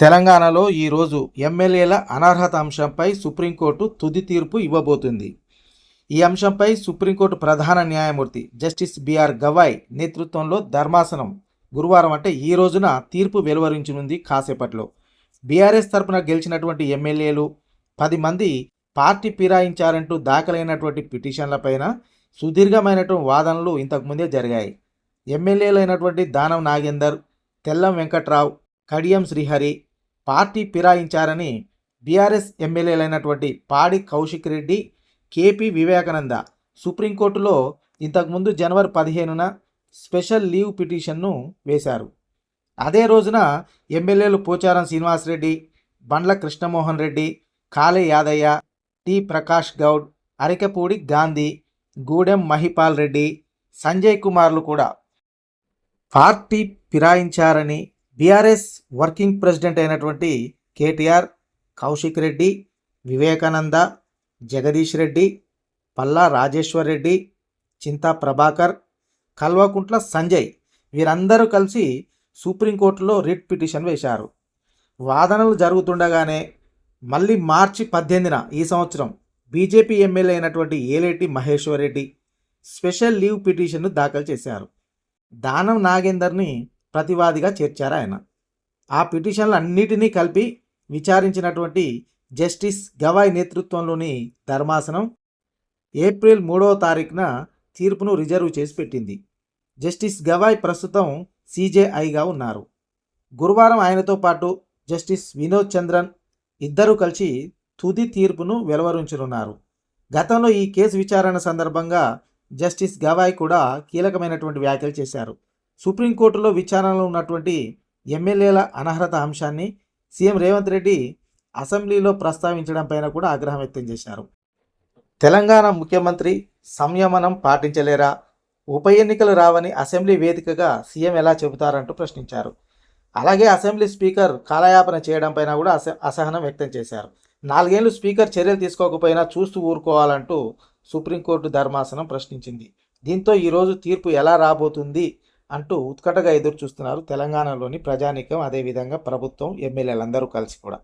తెలంగాణలో ఈరోజు ఎమ్మెల్యేల అనర్హత అంశంపై సుప్రీంకోర్టు తుది తీర్పు ఇవ్వబోతుంది. ఈ అంశంపై సుప్రీంకోర్టు ప్రధాన న్యాయమూర్తి జస్టిస్ బిఆర్ గవాయ్ నేతృత్వంలో ధర్మాసనం గురువారం అంటే ఈ రోజున తీర్పు వెలువరించనుంది కాసేపట్లో. బీఆర్ఎస్ తరపున గెలిచినటువంటి ఎమ్మెల్యేలు పది మంది పార్టీ ఫిరాయించారంటూ దాఖలైనటువంటి పిటిషన్లపైన సుదీర్ఘమైనటువంటి వాదనలు ఇంతకుముందే జరిగాయి. ఎమ్మెల్యేలైనటువంటి దానం నాగేందర్ తెల్లం వెంకట్రావు కడియం శ్రీహరి పార్టీ ఫిరాయించారని బీఆర్ఎస్ ఎమ్మెల్యేలైనటువంటి పాడి కౌశిక్ రెడ్డి కేపీ వివేకానంద సుప్రీంకోర్టులో ఇంతకుముందు జనవరి పదిహేనున స్పెషల్ లీవ్ పిటిషన్ను వేశారు. అదే రోజున ఎమ్మెల్యేలు పోచారం శ్రీనివాసరెడ్డి బండ్ల కృష్ణమోహన్ రెడ్డి కాలే యాదయ్య టి ప్రకాష్ గౌడ్ అరికపూడి గాంధీ గూడెం మహిపాల్ రెడ్డి సంజయ్ కుమార్లు కూడా పార్టీ ఫిరాయించారని బీఆర్ఎస్ వర్కింగ్ ప్రెసిడెంట్ అయినటువంటి కేటీఆర్ కౌశిక్ రెడ్డి వివేకానంద జగదీష్ రెడ్డి పల్లా రాజేశ్వర్ రెడ్డి చింతా ప్రభాకర్ కల్వకుంట్ల సంజయ్ వీరందరూ కలిసి సుప్రీంకోర్టులో రిట్ పిటిషన్ వేశారు. వాదనలు జరుగుతుండగానే మళ్ళీ మార్చి పద్దెనిమిదిన ఈ సంవత్సరం బీజేపీ ఎమ్మెల్యే అయినటువంటి ఏలేటి మహేశ్వర్ రెడ్డి స్పెషల్ లీవ్ పిటిషన్ను దాఖలు చేశారు. దానం నాగేందర్ని ప్రతివాదిగా చేర్చారు ఆయన. ఆ పిటిషన్లు అన్నిటినీ కలిపి విచారించినటువంటి జస్టిస్ గవాయ్ నేతృత్వంలోని ధర్మాసనం ఏప్రిల్ మూడవ తారీఖున తీర్పును రిజర్వ్ చేసి పెట్టింది. జస్టిస్ గవాయ్ ప్రస్తుతం సీజేఐగా ఉన్నారు. గురువారం ఆయనతో పాటు జస్టిస్ వినోద్ చంద్రన్ ఇద్దరూ కలిసి తుది తీర్పును వెలువరించనున్నారు. గతంలో ఈ కేసు విచారణ సందర్భంగా జస్టిస్ గవాయ్ కూడా కీలకమైనటువంటి వ్యాఖ్యలు చేశారు. సుప్రీంకోర్టులో విచారణలో ఉన్నటువంటి ఎమ్మెల్యేల అనర్హత అంశాన్ని సీఎం రేవంత్ రెడ్డి అసెంబ్లీలో ప్రస్తావించడం పైన కూడా ఆగ్రహం వ్యక్తం చేశారు. తెలంగాణ ముఖ్యమంత్రి సంయమనం పాటించలేరా? ఉప ఎన్నికలు రావని అసెంబ్లీ వేదికగా సీఎం ఎలా చెబుతారంటూ ప్రశ్నించారు. అలాగే అసెంబ్లీ స్పీకర్ కాలయాపన చేయడం పైన కూడా అస అసహనం వ్యక్తం చేశారు. నాలుగేళ్ళు స్పీకర్ చర్యలు తీసుకోకపోయినా చూస్తూ ఊరుకోవాలంటూ సుప్రీంకోర్టు ధర్మాసనం ప్రశ్నించింది. దీంతో ఈరోజు తీర్పు ఎలా రాబోతుంది? అంటూ ఉత్కటగా ఎదురు చూస్తున్నారు తెలంగాణలోని ప్రజానీకం అదేవిధంగా ప్రభుత్వం ఎమ్మెల్యేలందరూ కలిసి కూడా.